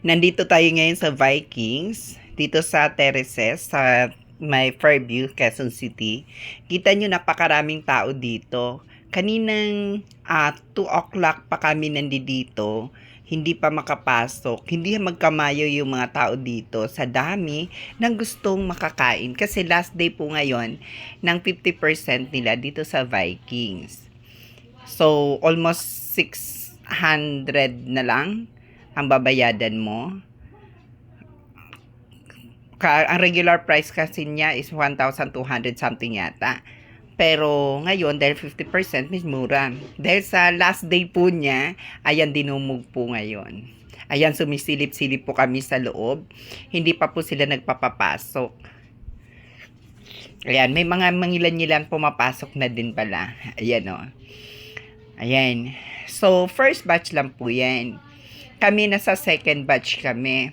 Nandito tayo ngayon sa Vikings, dito sa Terraces, sa may Fairview, Quezon City. Kita nyo napakaraming tao dito. Kaninang ah, 2 o'clock pa kami nandito, hindi pa makapasok, hindi magkamayo yung mga tao dito sa dami ng gustong makakain. Kasi last day po ngayon ng 50% nila dito sa Vikings. So, almost 600 na lang ang babayadan mo. Ka ang regular price kasi niya is 1,200 something yata. Pero ngayon, dahil 50%, mas mura. Dahil sa last day po niya, ayan dinumog po ngayon. Ayan, sumisilip-silip po kami sa loob. Hindi pa po sila nagpapapasok. Ayan, may mga mangilan-ngilan pumapasok na din pala. Ayan o. Ayan. So, first batch lang po yan. Kami nasa second batch kami.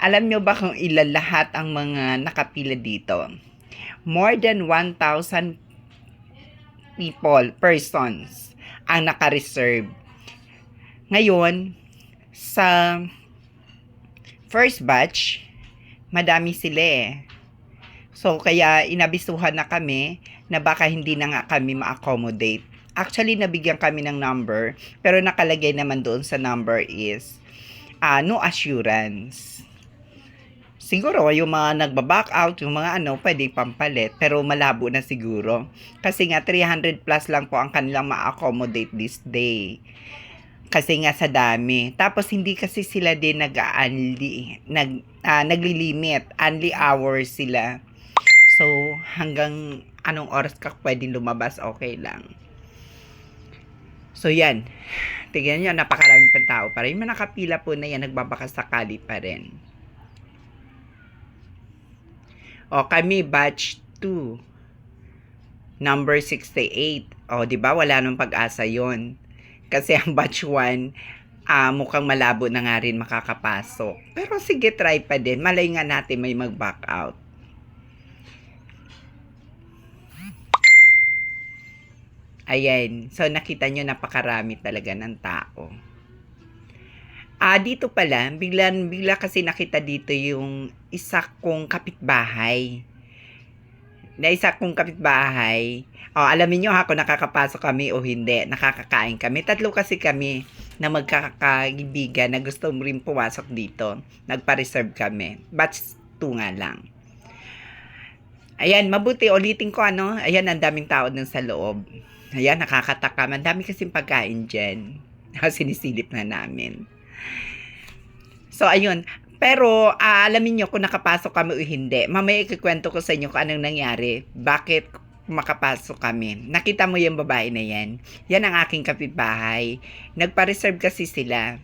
Alam nyo ba kung ilan lahat ang mga nakapila dito? More than 1,000 people, persons, ang naka-reserve. Ngayon, sa first batch, madami sila eh. So, kaya inabisuhan na kami na baka hindi na nga kami ma-accommodate. Actually, nabigyan kami ng number, pero nakalagay naman doon sa number is uh, no assurance. Siguro, yung mga nagbaback out, yung mga ano, pwede pampalit, pero malabo na siguro. Kasi nga, 300 plus lang po ang kanilang ma-accommodate this day. Kasi nga sa dami. Tapos, hindi kasi sila din nag-unli, nag, uh, nagli-limit. Only hours sila. So, hanggang anong oras ka pwedeng lumabas, okay lang. So, yan. Tingnan nyo, napakarami pang tao pa rin. Yung nakapila po na yan, nagbabakasakali pa rin. O, kami, batch 2. Number 68. O, di ba? Wala nang pag-asa yon Kasi ang batch 1, uh, mukhang malabo na nga rin makakapasok. Pero sige, try pa din. Malay nga natin may mag-back out. Ayan. So, nakita nyo napakarami talaga ng tao. Ah, dito pala, bigla, bigla kasi nakita dito yung isa kong kapitbahay. Na isa kong kapitbahay. Oh, alamin nyo ha kung nakakapasok kami o hindi. Nakakakain kami. Tatlo kasi kami na magkakaibigan na gusto rin pumasok dito. Nagpa-reserve kami. Batch 2 nga lang. Ayan, mabuti. Ulitin ko ano. Ayan, ang daming tao dun sa loob. Ayan, nakakatakam. Ang dami kasing pagkain dyan. Sinisilip na namin. So, ayun. Pero, uh, alamin nyo kung nakapasok kami o hindi. Mamaya ikikwento ko sa inyo kung anong nangyari. Bakit makapasok kami. Nakita mo yung babae na yan. Yan ang aking kapitbahay. Nagpa-reserve kasi sila.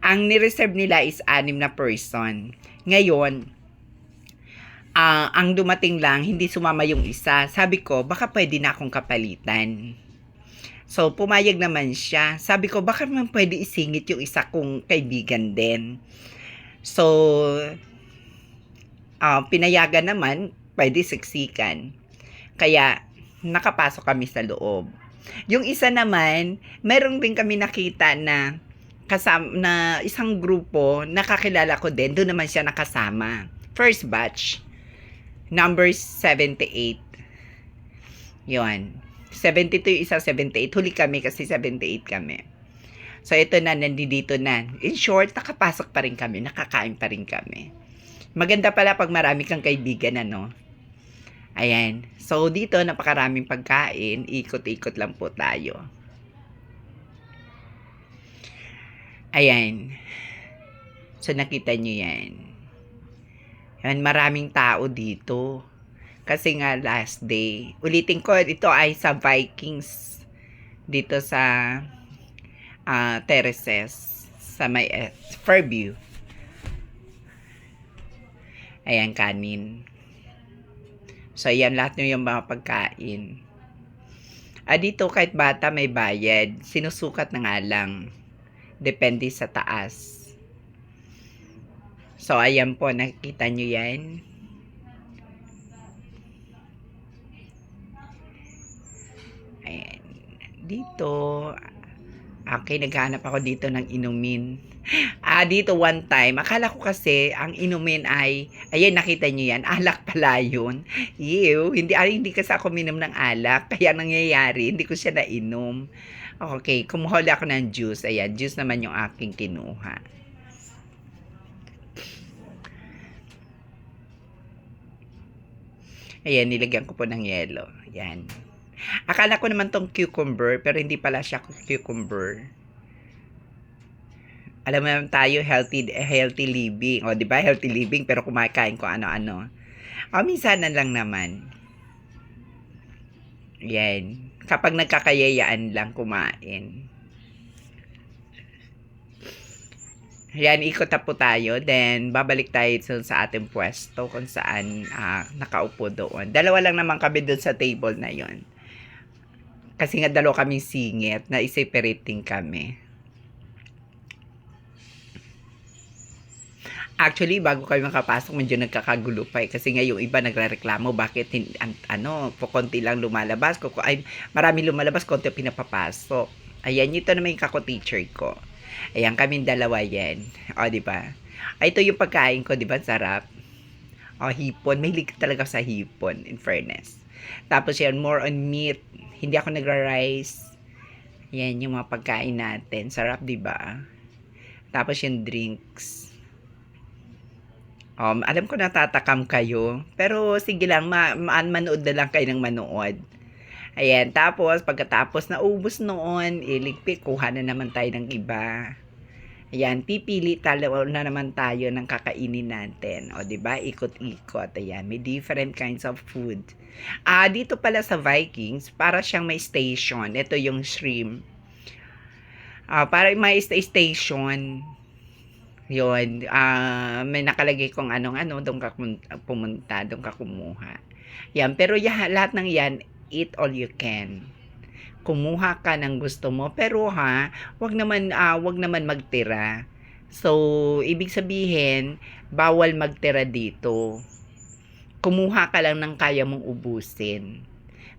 Ang ni-reserve nila is anim na person. Ngayon, uh, ang dumating lang, hindi sumama yung isa. Sabi ko, baka pwede na akong kapalitan. So, pumayag naman siya. Sabi ko, baka naman pwede isingit yung isa kong kaibigan din. So, uh, pinayagan naman, pwede siksikan. Kaya, nakapasok kami sa loob. Yung isa naman, meron din kami nakita na kasama na isang grupo nakakilala ko din, doon naman siya nakasama. First batch, number 78. Yon. 72 yung isa, 78. Huli kami kasi 78 kami. So, ito na, nandito na. In short, nakapasok pa rin kami. Nakakain pa rin kami. Maganda pala pag marami kang kaibigan, ano? Ayan. So, dito, napakaraming pagkain. Ikot-ikot lang po tayo. Ayan. So, nakita nyo yan. Ayan, maraming tao dito. Kasi nga last day. Ulitin ko, ito ay sa Vikings. Dito sa uh, Terraces. Sa may uh, Fairview. Ayan, kanin. So, ayan lahat nyo yung mga pagkain. Ah, dito kahit bata may bayad. Sinusukat na nga lang. Depende sa taas. So, ayan po. Nakikita nyo yan. dito Okay, naghanap ako dito ng inumin. Ah, dito one time, akala ko kasi ang inumin ay, ayan nakita niyo yan, alak pala yun. Ew, hindi, ay, hindi kasi ako minom ng alak, kaya nangyayari, hindi ko siya nainom. Okay, kumuha ulit ako ng juice. Ayan, juice naman yung aking kinuha. Ayan, nilagyan ko po ng yelo. Ayan. Akala ko naman tong cucumber, pero hindi pala siya cucumber. Alam mo naman tayo, healthy, healthy living. O, di ba? Healthy living, pero kumakain ko ano-ano. O, minsan na lang naman. Yan. Kapag nagkakayayaan lang kumain. Yan, ikot na po tayo. Then, babalik tayo sa ating pwesto kung saan ah, nakaupo doon. Dalawa lang naman kami doon sa table na yon. Kasi nga dalawa kaming singit na iseparating kami. Actually, bago kami makapasok, medyo nagkakagulo pa eh. Kasi nga yung iba nagre-reklamo, bakit an- ano, po konti lang lumalabas. Kuko, ay, marami lumalabas, konti pinapapasok. Ayan, ito naman yung kako-teacher ko. Ayan, kaming dalawa yan. O, di ba? Ay, ito yung pagkain ko, di ba? Sarap. O, hipon. May talaga sa hipon, in fairness. Tapos yan, more on meat. Hindi ako nagra-rice. Yan, yung mga pagkain natin. Sarap, di ba? Tapos yung drinks. Um, alam ko natatakam kayo. Pero sige lang, ma ma- manood na lang kayo ng manood. Ayan, tapos pagkatapos na ubos noon, iligpit, kuha na naman tayo ng iba. Ayan, pipili talo na naman tayo ng kakainin natin. O, ba Ikot-ikot. Ayan, may different kinds of food. Ah, dito pala sa Vikings, para siyang may station. Ito yung shrimp. Ah, para may sta- station. Yun, ah, may nakalagay kung anong ano, doon ka pumunta, doon ka kumuha. Yan, pero ya, lahat ng yan, eat all you can. Kumuha ka ng gusto mo, pero ha, wag naman, ah, wag naman magtira. So, ibig sabihin, bawal magtira dito. Kumuha ka lang ng kaya mong ubusin.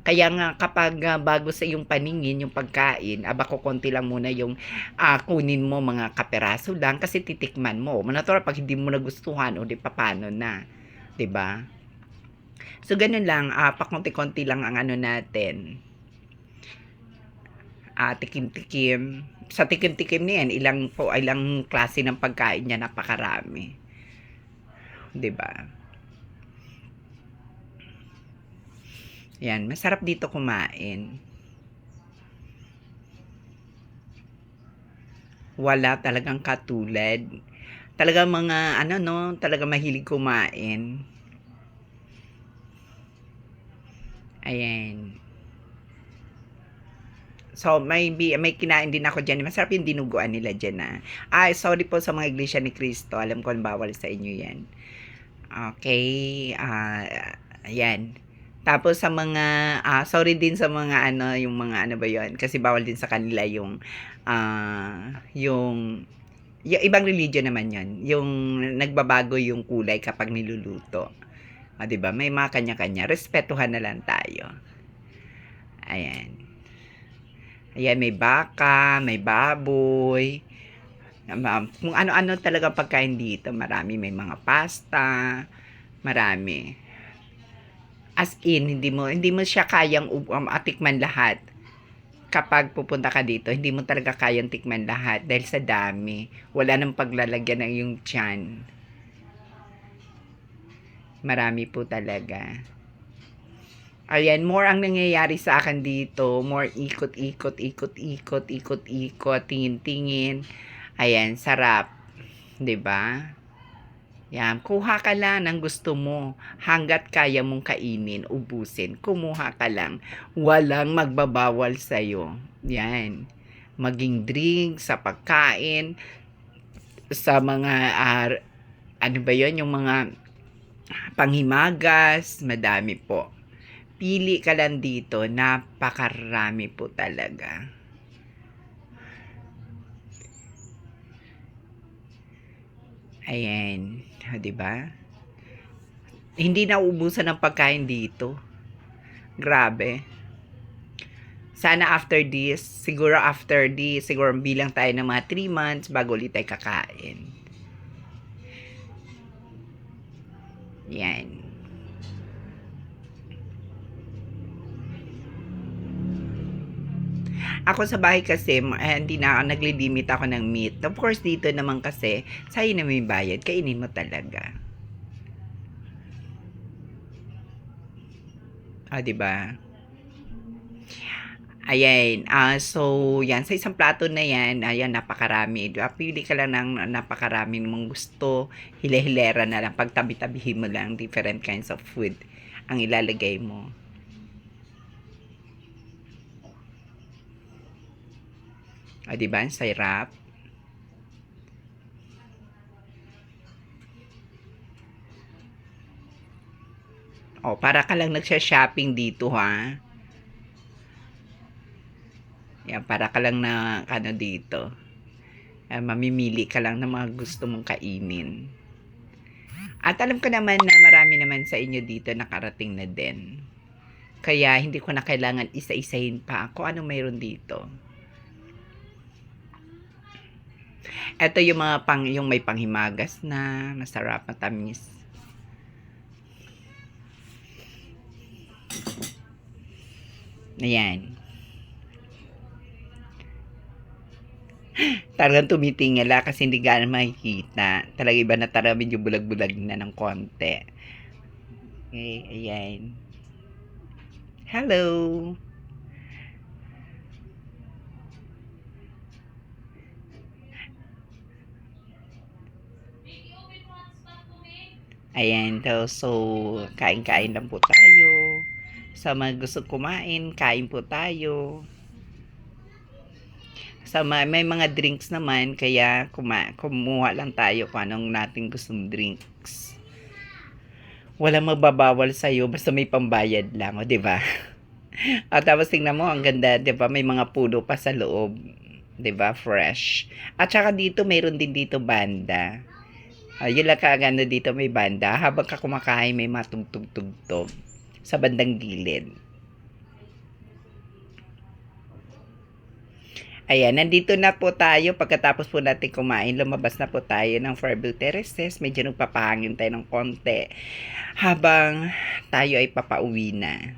Kaya nga kapag ah, bago sa iyong paningin yung pagkain, aba ko konti lang muna yung ah, kunin mo mga kaperaso lang kasi titikman mo. Natural pag hindi mo nagustuhan o di paano na, 'di ba? So ganun lang, ah, pakonti-konti lang ang ano natin. Ah, tikim-tikim. Sa tikim-tikim na ilang po, ilang klase ng pagkain niya, napakarami. ba? Yan, masarap dito kumain. Wala talagang katulad. Talagang mga, ano no, talagang mahilig kumain. Ayan. So, may, may kinain din ako dyan. Masarap yung dinuguan nila dyan na. Ay, sorry po sa mga iglesia ni Cristo. Alam ko bawal sa inyo yan. Okay. ah ayan. Tapos sa mga, ah, sorry din sa mga ano, yung mga ano ba yon Kasi bawal din sa kanila yung, ah, yung, yung ibang religion naman yon Yung nagbabago yung kulay kapag niluluto. O, di ba? May mga kanya-kanya. Respetuhan na lang tayo. Ayan. Ayan, may baka, may baboy. Kung ano-ano talaga pagkain dito. Marami. May mga pasta. Marami as in hindi mo hindi mo siya kayang um, atikman lahat kapag pupunta ka dito hindi mo talaga kayang tikman lahat dahil sa dami wala nang paglalagyan ng yung tiyan marami po talaga ayan more ang nangyayari sa akin dito more ikot ikot ikot ikot ikot ikot tingin tingin ayan sarap ba yan, kuha ka lang ng gusto mo. Hanggat kaya mong kainin, ubusin. Kumuha ka lang. Walang magbabawal sa'yo. Yan. Maging drink, sa pagkain, sa mga, ah, ano ba yon yung mga panghimagas, madami po. Pili ka lang dito, napakarami po talaga. Ayan. O, di ba? Hindi nauubusan ng pagkain dito. Grabe. Sana after this, siguro after this, siguro bilang tayo ng mga 3 months bago ulit tayo kakain. Yan. Ako sa bahay kasi, eh, hindi na ako nagli-limit ako ng meat. Of course, dito naman kasi, sa'yo na may bayad, kainin mo talaga. Ah, 'di ba? Ayan, ah, so, yan, sa isang plato na yan, ayan, napakarami. Pili ka lang ng napakarami mong gusto, hile-hilera na lang, pagtabi-tabihin mo lang, different kinds of food ang ilalagay mo. Ah, di ba? Ang sarap. Oh, para ka lang nagsha-shopping dito, ha? Yan, para ka lang na, ano dito. Ah, mamimili ka lang ng mga gusto mong kainin. At alam ko naman na marami naman sa inyo dito nakarating na din. Kaya hindi ko na kailangan isa-isahin pa ako ano mayroon dito. Ito yung mga pang yung may panghimagas na masarap matamis. Ayan. Talagang tumitingala kasi hindi gaano makikita. Talaga iba na talaga medyo bulag-bulag na ng konti. Okay, ayan. Hello. Ayan daw, so kain-kain lang po tayo. Sa mga gusto kumain, kain po tayo. Sa ma- may mga drinks naman, kaya kuma kumuha lang tayo kung anong nating gustong drinks. Wala magbabawal sa'yo, basta may pambayad lang, o, di ba? At tapos tingnan mo, ang ganda, di ba? May mga puno pa sa loob. Di ba? Fresh. At saka dito, mayroon din dito banda. Uh, yun lang kaagano dito may banda. Habang ka kumakain, may matugtog-tugtog sa bandang gilid. Ayan, nandito na po tayo. Pagkatapos po natin kumain, lumabas na po tayo ng Fairview Terraces. Medyo nagpapahangin tayo ng konti. Habang tayo ay papauwi na.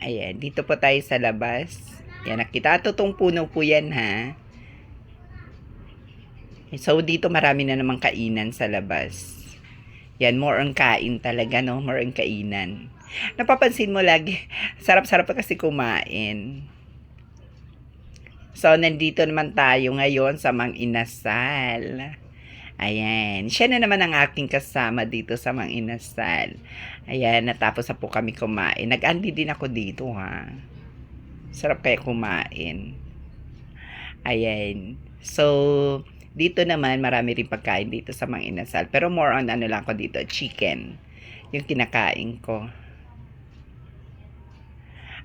Ayan, dito po tayo sa labas. Yan, nakita. Totong puno po yan, ha? So, dito marami na namang kainan sa labas. Yan, more on kain talaga, no? More on kainan. Napapansin mo lagi, sarap-sarap kasi kumain. So, nandito naman tayo ngayon sa Mang Inasal. Ayan. Siya na naman ang aking kasama dito sa Mang Inasal. Ayan, natapos na po kami kumain. Nag-andi din ako dito, ha? Sarap kaya kumain. Ayan. So, dito naman, marami rin pagkain dito sa Mang Inasal. Pero more on ano lang ko dito, chicken. Yung kinakain ko.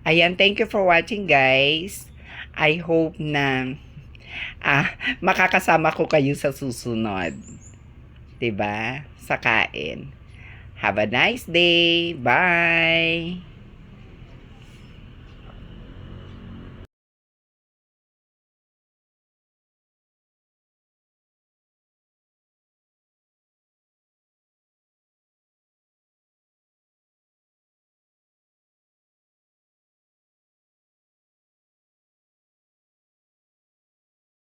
Ayan, thank you for watching guys. I hope na ah, makakasama ko kayo sa susunod. 'Di ba? Sa kain. Have a nice day. Bye.